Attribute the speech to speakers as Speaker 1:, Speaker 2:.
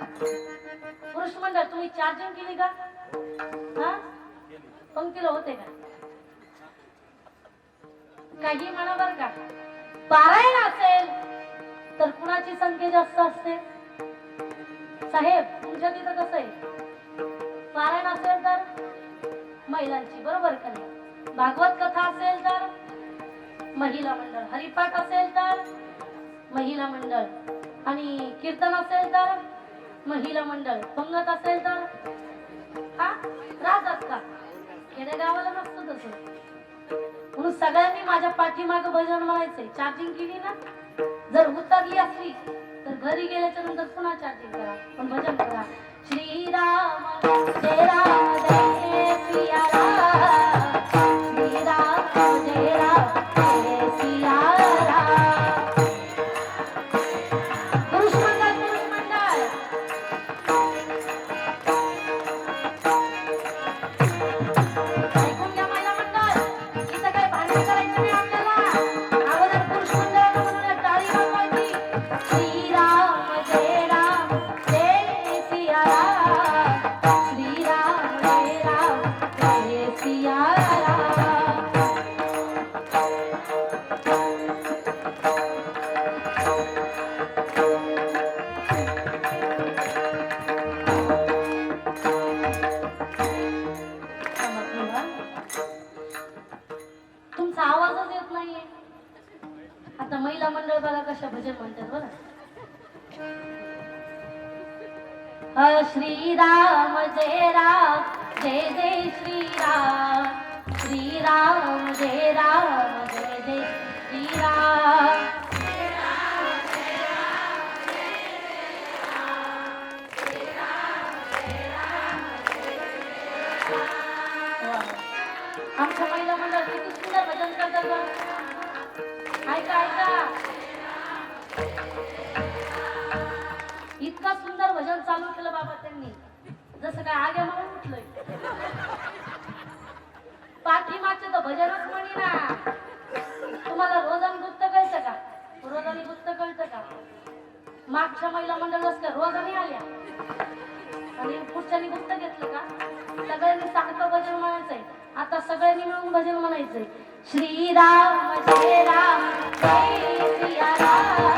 Speaker 1: पुरुष मंडळ तुम्ही चार जण केली का? हा? पंक्तीला होते का? काही म्हणा बर का. पारायण असेल तर कुणाची संख्या जास्त असते? साहेब तुमच्या तिथं कसं आहे? पारायण असेल तर? महिलांची बरोबर का नाही? भागवत कथा असेल तर? महिला मंडळ हरिपाठ असेल तर? महिला मंडळ. आणि कीर्तन असेल तर? महिला मंडळ पंगत असेल तर? हा? राहतात का? खेडेगावाला नसतं तसं. म्हणून सगळ्यांनी माझ्या पाठीमाग भजन म्हणायचंय. चार्जिंग केली ना? जर उतरली असली तर घरी गेल्याच्यानंतर पुन्हा चार्जिंग करा. पण भजन करा. श्रीराम जय राम तुमचा येत नाहीये. आता महिला मंडळ बघा कशा भजन म्हणतात बघा अ श्रीराम जय राम जय जय श्री ऐका ऐका. इतका सुंदर भजन चालू केलं बाबा त्यांनी. जसं काय आगे म्हणून उठलंय. पाठीमागचे तर भजनच म्हणी ना. तुम्हाला रोजानी गुप्त कळतं का? रोजानी गुप्त कळतं का? मागच्या महिला मंडळ का रोजानी आल्या? आणि पुढच्यानी गुप्त घेतलं का? सगळ्यांनी सारखं भजन म्हणायचंय. आता सगळ्यांनी मिळून भजन म्हणायचंय. श्रीराम जय राम जय सिया राम।